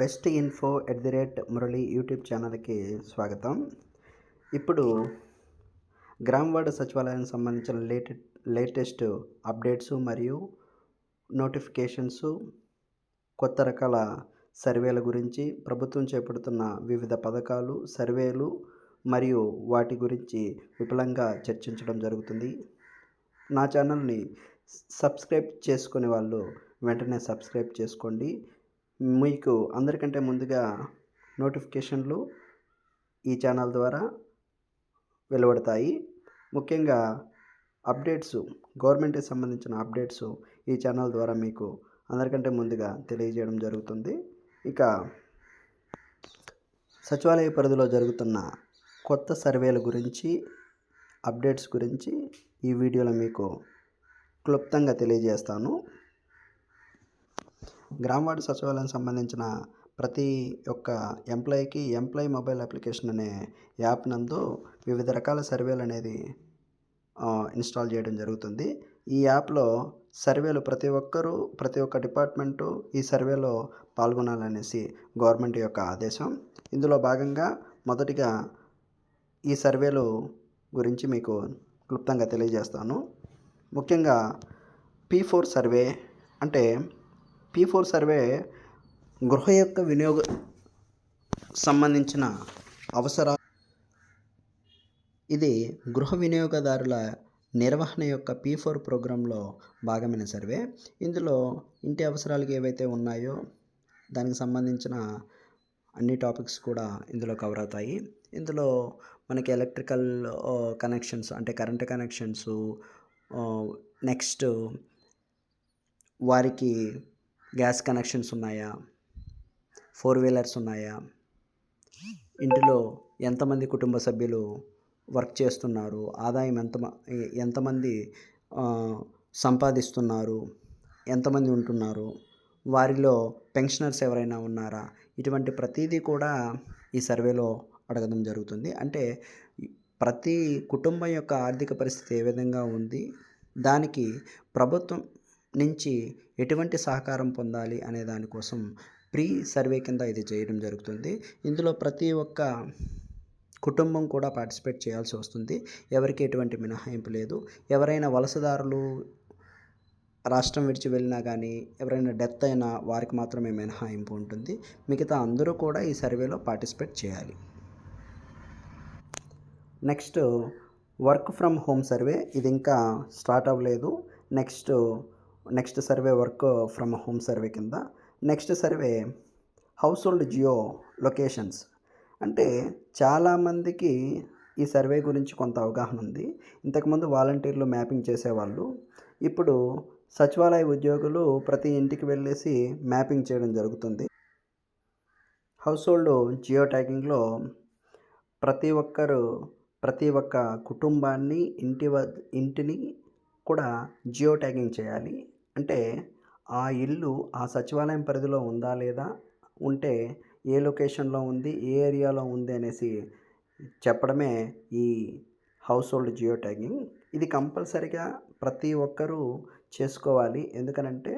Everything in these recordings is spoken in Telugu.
Best info at the rate Murali YouTube ఛానల్కి స్వాగతం. ఇప్పుడు గ్రామ సచివాలయానికి సంబంధించిన లేటె లేటెస్ట్ అప్డేట్స్ మరియు నోటిఫికేషన్స్ కొత్త రకాల సర్వేల గురించి ప్రభుత్వం చేపడుతున్న వివిధ పథకాలు సర్వేలు మరియు వాటి గురించి విపులంగా చర్చించడం జరుగుతుంది. నా ఛానల్ని సబ్స్క్రైబ్ చేసుకునే వాళ్ళు వెంటనే సబ్స్క్రైబ్ చేసుకోండి. మీకు అందరికంటే ముందుగా నోటిఫికేషన్లు ఈ ఛానల్ ద్వారా వెలువడతాయి. ముఖ్యంగా అప్డేట్స్ గవర్నమెంట్కి సంబంధించిన అప్డేట్స్ ఈ ఛానల్ ద్వారా మీకు అందరికంటే ముందుగా తెలియజేయడం జరుగుతుంది. ఇక సచివాలయ పరిధిలో జరుగుతున్న కొత్త సర్వేల గురించి అప్డేట్స్ గురించి ఈ వీడియోలో మీకు క్లుప్తంగా తెలియజేస్తాను. గ్రామ వార్డు సచివాలయం సంబంధించిన ప్రతి ఒక్క ఎంప్లాయీకి ఎంప్లాయీ మొబైల్ అప్లికేషన్ అనే యాప్ నందు వివిధ రకాల సర్వేలు అనేది ఇన్స్టాల్ చేయడం జరుగుతుంది. ఈ యాప్లో సర్వేలు ప్రతి ఒక్కరూ ప్రతి ఒక్క డిపార్ట్మెంటు ఈ సర్వేలో పాల్గొనాలనేసి గవర్నమెంట్ యొక్క ఆదేశం. ఇందులో భాగంగా మొదటిగా ఈ సర్వేలు గురించి మీకు క్లుప్తంగా తెలియజేస్తాను. ముఖ్యంగా పీ ఫోర్ సర్వే అంటే పీ ఫోర్ సర్వే గృహ యొక్క వినియోగ సంబంధించిన అవసరా ఇది గృహ వినియోగదారుల నిర్వహణ యొక్క పీ ఫోర్ ప్రోగ్రాంలో భాగమైన సర్వే. ఇందులో ఇంటి అవసరాలకు ఏవైతే ఉన్నాయో దానికి సంబంధించిన అన్ని టాపిక్స్ కూడా ఇందులో కవర్ అవుతాయి. ఇందులో మనకి ఎలక్ట్రికల్ కనెక్షన్స్ అంటే కరెంట్ కనెక్షన్స్ నెక్స్ట్ వారికి గ్యాస్ కనెక్షన్స్ ఉన్నాయా? ఫోర్ వీలర్స్ ఉన్నాయా? ఇంటిలో ఎంతమంది కుటుంబ సభ్యులు వర్క్ చేస్తున్నారు? ఆదాయం ఎంత ఎంతమంది సంపాదిస్తున్నారు? ఎంతమంది ఉంటున్నారు? వారిలో పెన్షనర్స్ ఎవరైనా ఉన్నారా? ఇటువంటి ప్రతిదీ కూడా ఈ సర్వేలో అడగడం జరుగుతుంది. అంటే ప్రతి కుటుంబం యొక్క ఆర్థిక పరిస్థితి ఏ విధంగా ఉంది? దానికి ప్రభుత్వం నుంచి ఎటువంటి సహకారం పొందాలి అనే దానికోసం ప్రీ సర్వే కింద ఇది చేయడం జరుగుతుంది. ఇందులో ప్రతి ఒక్క కుటుంబం కూడా పార్టిసిపేట్ చేయాల్సి వస్తుంది. ఎవరికి ఎటువంటి మినహాయింపు లేదు. ఎవరైనా వలసదారులు రాష్ట్రం విడిచి వెళ్ళినా కానీ ఎవరైనా డెత్ అయినా వారికి మాత్రమే మినహాయింపు ఉంటుంది. మిగతా అందరూ కూడా ఈ సర్వేలో పార్టిసిపేట్ చేయాలి. Next work from home survey. ఇది ఇంకా స్టార్ట్ అవ్వలేదు. Next next survey work from home survey కింద. Next survey household geo locations అంటే చాలామందికి ఈ సర్వే గురించి కొంత అవగాహన ఉంది. ఇంతకుముందు వాలంటీర్లు మ్యాపింగ్ చేసేవాళ్ళు. ఇప్పుడు సచివాలయ ఉద్యోగులు ప్రతి ఇంటికి వెళ్ళేసి మ్యాపింగ్ చేయడం జరుగుతుంది. హౌస్ హోల్డ్ జియో ట్యాగింగ్లో ప్రతి ఒక్కరు ప్రతి ఒక్క కుటుంబాన్ని ఇంటి వ ఇంటిని కూడా జియో ట్యాగింగ్ చేయాలి. అంటే ఆ ఇల్లు ఆ సచివాలయం పరిధిలో ఉందా లేదా? ఉంటే ఏ లొకేషన్లో ఉంది? ఏ ఏరియాలో ఉంది అనేసి చెప్పడమే ఈ హౌస్ హోల్డ్ జియో ట్యాగింగ్. ఇది కంపల్సరిగా ప్రతి ఒక్కరూ చేసుకోవాలి. ఎందుకనంటే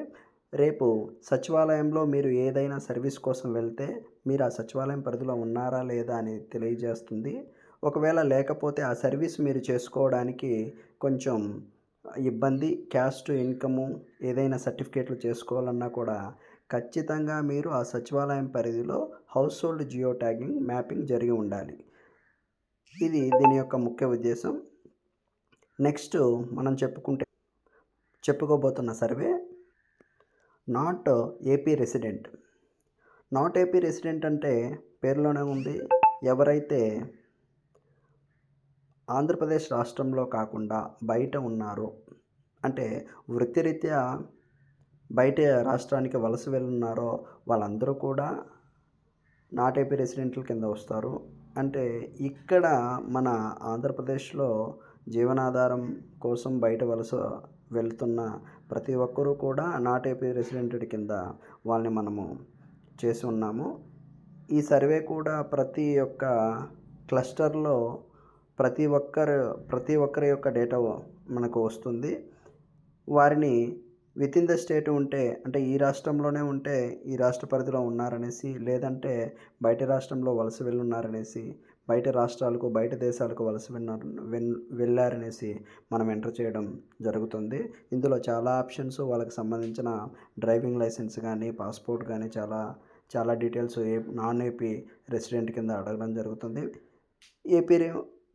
రేపు సచివాలయంలో మీరు ఏదైనా సర్వీస్ కోసం వెళ్తే మీరు ఆ సచివాలయం పరిధిలో ఉన్నారా లేదా అని తెలియజేస్తుంది. ఒకవేళ లేకపోతే ఆ సర్వీస్ మీరు చేసుకోవడానికి కొంచెం ఇబ్బంది క్యాస్ట్ ఇన్కము ఏదైనా సర్టిఫికేట్లు చేసుకోవాలన్నా కూడా ఖచ్చితంగా మీరు ఆ సచివాలయం పరిధిలో household geo tagging mapping జరిగి ఉండాలి. ఇది దీని యొక్క ముఖ్య ఉద్దేశం. నెక్స్ట్ మనం చెప్పుకుంటే చెప్పుకోబోతున్న survey. Not AP resident. Not AP resident అంటే పేరులోనే ఉంది. ఎవరైతే ఆంధ్రప్రదేశ్ రాష్ట్రంలో కాకుండా బయట ఉన్నారు. అంటే వృత్తిరీత్యా బయట రాష్ట్రానికి వలస వెళ్ళున్నారో వాళ్ళందరూ కూడా నాట్ ఏపీ రెసిడెంట్ల కింద వస్తారు. అంటే ఇక్కడ మన ఆంధ్రప్రదేశ్లో జీవనాధారం కోసం బయట వలస వెళ్తున్న ప్రతి ఒక్కరూ కూడా నాట్ ఏపీ రెసిడెంటెడ్ కింద వాళ్ళని మనము చేసి ఉన్నాము. ఈ సర్వే కూడా ప్రతి ఒక్క క్లస్టర్లో ప్రతి ఒక్కరు ప్రతి ఒక్కరి యొక్క డేటా మనకు వస్తుంది. వారిని విత్ ఇన్ ద స్టేట్ ఉంటే అంటే ఈ రాష్ట్రంలోనే ఉంటే ఈ రాష్ట్ర పరిధిలో ఉన్నారనేసి లేదంటే బయట రాష్ట్రంలో వలస వెళ్ళున్నారనేసి బయట రాష్ట్రాలకు బయట దేశాలకు వలస వెళ్ళారు వెళ్ళారనేసి మనం ఎంటర్ చేయడం జరుగుతుంది. ఇందులో చాలా ఆప్షన్స్ వాళ్ళకి సంబంధించిన డ్రైవింగ్ లైసెన్స్ కానీ పాస్పోర్ట్ కానీ చాలా చాలా details a non AP resident కింద అడగడం జరుగుతుంది. AP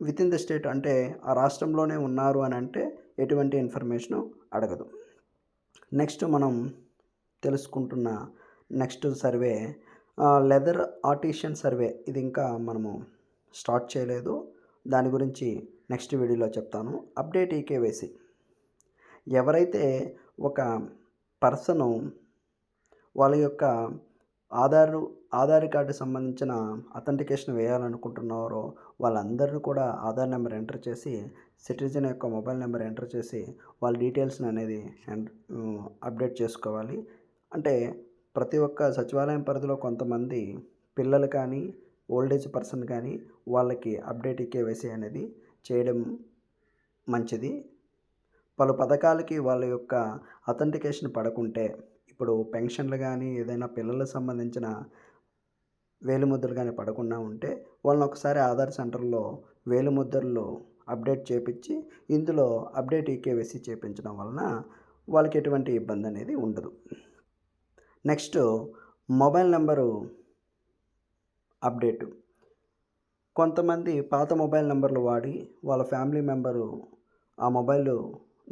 within the state అంటే ఆ రాష్ట్రంలోనే ఉన్నారు అని అంటే ఎటువంటి ఇన్ఫర్మేషను అడగదు. నెక్స్ట్ మనం తెలుసుకుంటున్న next survey leather artisan survey ఇది ఇంకా మనము స్టార్ట్ చేయలేదు. దాని గురించి నెక్స్ట్ వీడియోలో చెప్తాను. అప్డేట్ ఈకేవైసీ ఎవరైతే ఒక పర్సను వాళ్ళ యొక్క ఆధారు ఆధార్ కార్డు సంబంధించిన అథెంటికేషన్ వేయాలనుకుంటున్నారో వాళ్ళందరినీ కూడా ఆధార్ నెంబర్ ఎంటర్ చేసి సిటిజన్ యొక్క మొబైల్ నెంబర్ ఎంటర్ చేసి వాళ్ళ డీటెయిల్స్ని అనేది అప్డేట్ చేసుకోవాలి. అంటే ప్రతి ఒక్క సచివాలయం పరిధిలో కొంతమంది పిల్లలు కానీ ఓల్డేజ్ పర్సన్ కానీ వాళ్ళకి అప్డేట్ కేవైసీ అనేది చేయడం మంచిది. పలు పథకాలకి వాళ్ళ యొక్క అథెంటికేషన్ పడకుంటే ఇప్పుడు పెన్షన్లు కానీ ఏదైనా పిల్లలకు సంబంధించిన వేలిముద్రలు కానీ పడకుండా ఉంటే వాళ్ళని ఒకసారి ఆధార్ సెంటర్లో వేలిముద్రలు అప్డేట్ చేపించి ఇందులో అప్డేట్ ఈకేవైసీ చేపించడం వలన వాళ్ళకి ఎటువంటి ఇబ్బంది అనేది ఉండదు. Next mobile number update. కొంతమంది పాత మొబైల్ నెంబర్లు వాడి వాళ్ళ ఫ్యామిలీ మెంబరు ఆ మొబైల్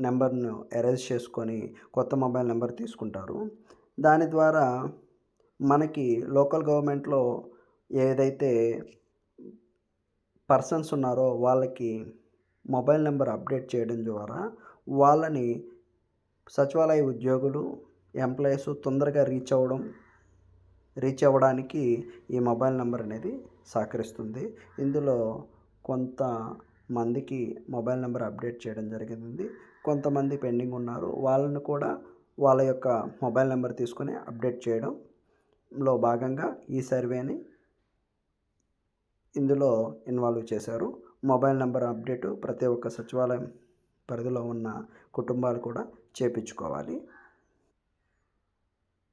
నెంబర్ను ఎరేజ్ చేసుకొని కొత్త మొబైల్ నెంబర్ తీసుకుంటారు. దాని ద్వారా మనకి లోకల్ గవర్నమెంట్లో ఏదైతే పర్సన్స్ ఉన్నారో వాళ్ళకి మొబైల్ నెంబర్ అప్డేట్ చేయడం ద్వారా వాళ్ళని సచివాలయ ఉద్యోగులు ఎంప్లాయీస్ తొందరగా రీచ్ అవ్వడం రీచ్ అవ్వడానికి ఈ మొబైల్ నెంబర్ అనేది సహకరిస్తుంది. ఇందులో కొంత మందికి మొబైల్ నెంబర్ అప్డేట్ చేయడం జరిగింది. కొంతమంది పెండింగ్ ఉన్నారు. వాళ్ళని కూడా వాళ్ళ యొక్క మొబైల్ నెంబర్ తీసుకొని అప్డేట్ చేయడం లో భాగంగా ఈ సర్వేని ఇందులో ఇన్వాల్వ్ చేశారు. మొబైల్ నెంబర్ అప్డేటు ప్రతి ఒక్క సచివాలయం పరిధిలో ఉన్న కుటుంబాలు కూడా చేపించుకోవాలి.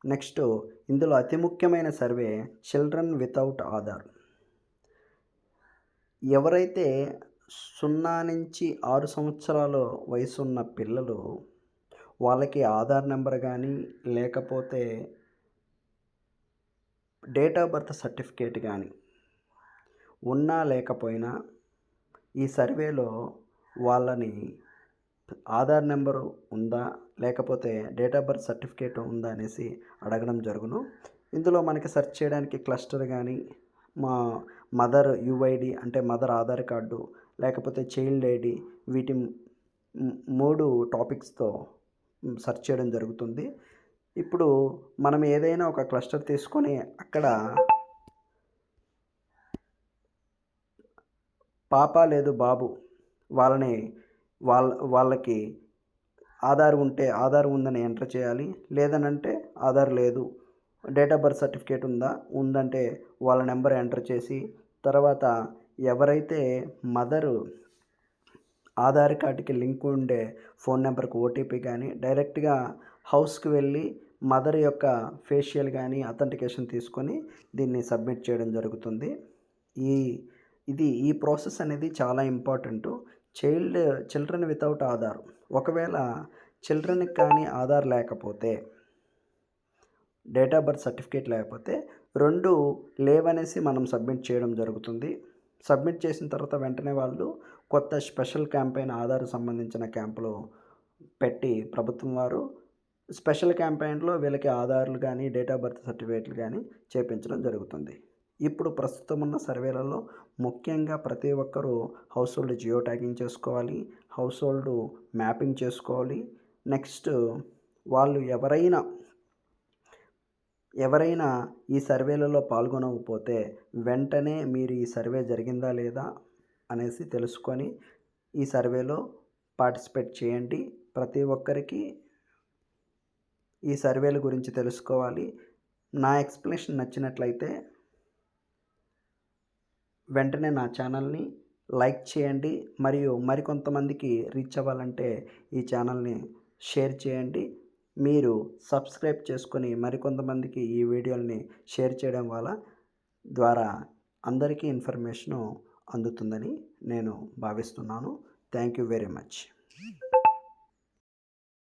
నెక్స్ట్ ఇందులో అతి ముఖ్యమైన సర్వే చిల్డ్రన్ వితౌట్ ఆధార్. ఎవరైతే సున్నా నుంచి ఆరు సంవత్సరాల వయసున్న పిల్లలు వాళ్ళకి ఆధార్ నెంబర్ కానీ లేకపోతే డేట్ ఆఫ్ బర్త్ సర్టిఫికేట్ కానీ ఉన్నా లేకపోయినా ఈ సర్వేలో వాళ్ళని ఆధార్ నెంబరు ఉందా లేకపోతే డేట్ ఆఫ్ బర్త్ సర్టిఫికేట్ ఉందా అనేసి అడగడం జరుగును. ఇందులో మనకి సెర్చ్ చేయడానికి క్లస్టర్ కానీ మా మదర్ యుఐడి అంటే మదర్ ఆధార్ కార్డు లేకపోతే చైల్డ్ ఐడి వీటి మూడు టాపిక్స్తో సెర్చ్ చేయడం జరుగుతుంది. ఇప్పుడు మనం ఏదైనా ఒక క్లస్టర్ తీసుకొని అక్కడ పాప లేదు బాబు వాళ్ళని వాళ్ళ వాళ్ళకి ఆధార్ ఉంటే ఆధార్ ఉందని ఎంటర్ చేయాలి. లేదనంటే ఆధార్ లేదు. డేట్ ఆఫ్ బర్త్ సర్టిఫికేట్ ఉందా? ఉందంటే వాళ్ళ నెంబర్ ఎంటర్ చేసి తర్వాత ఎవరైతే మదరు ఆధార్ కార్డుకి లింక్ ఉండే ఫోన్ నెంబర్కి ఓటీపీ కానీ డైరెక్ట్గా హౌస్కి వెళ్ళి మదర్ యొక్క ఫేషియల్ కానీ అథెంటికేషన్ తీసుకొని దీన్ని సబ్మిట్ చేయడం జరుగుతుంది. ఈ ఇది ఈ ప్రాసెస్ అనేది చాలా important. Child children without Aadhaar. ఒకవేళ చిల్డ్రన్కి కానీ ఆధార్ లేకపోతే డేట్ ఆఫ్ బర్త్ సర్టిఫికేట్ లేకపోతే రెండు లేవనేసి మనం సబ్మిట్ చేయడం జరుగుతుంది. సబ్మిట్ చేసిన తర్వాత వెంటనే వాళ్ళు కొత్త స్పెషల్ క్యాంపెయిన్ ఆధార్ సంబంధించిన క్యాంపులు పెట్టి ప్రభుత్వం వారు స్పెషల్ క్యాంపెయిన్లో వీళ్ళకి ఆధార్లు కానీ డేట్ ఆఫ్ బర్త్ సర్టిఫికేట్లు కానీ చేపించడం జరుగుతుంది. ఇప్పుడు ప్రస్తుతం ఉన్న సర్వేలలో ముఖ్యంగా ప్రతి ఒక్కరూ హౌస్ హోల్డ్ జియో ట్యాగింగ్ చేసుకోవాలి హౌస్ హోల్డ్ మ్యాపింగ్ చేసుకోవాలి. నెక్స్ట్ వాళ్ళు ఎవరైనా ఎవరైనా ఈ సర్వేలలో పాల్గొనకపోతే వెంటనే మీరు ఈ సర్వే జరిగిందా లేదా అనేసి తెలుసుకొని ఈ సర్వేలో పార్టిసిపేట్ చేయండి. ప్రతి ఒక్కరికి ఈ సర్వేల గురించి తెలుసుకోవాలి. నా ఎక్స్ప్లెనేషన్ నచ్చినట్లయితే వెంటనే నా ఛానల్ని లైక్ చేయండి. మరియు మరికొంతమందికి రీచ్ అవ్వాలంటే ఈ ఛానల్ని షేర్ చేయండి. మీరు సబ్స్క్రైబ్ చేసుకొని మరికొంతమందికి ఈ వీడియోని షేర్ చేయడం వల్ల ద్వారా అందరికీ ఇన్ఫర్మేషను అందుతుందని నేను భావిస్తున్నాను. Thank you very much.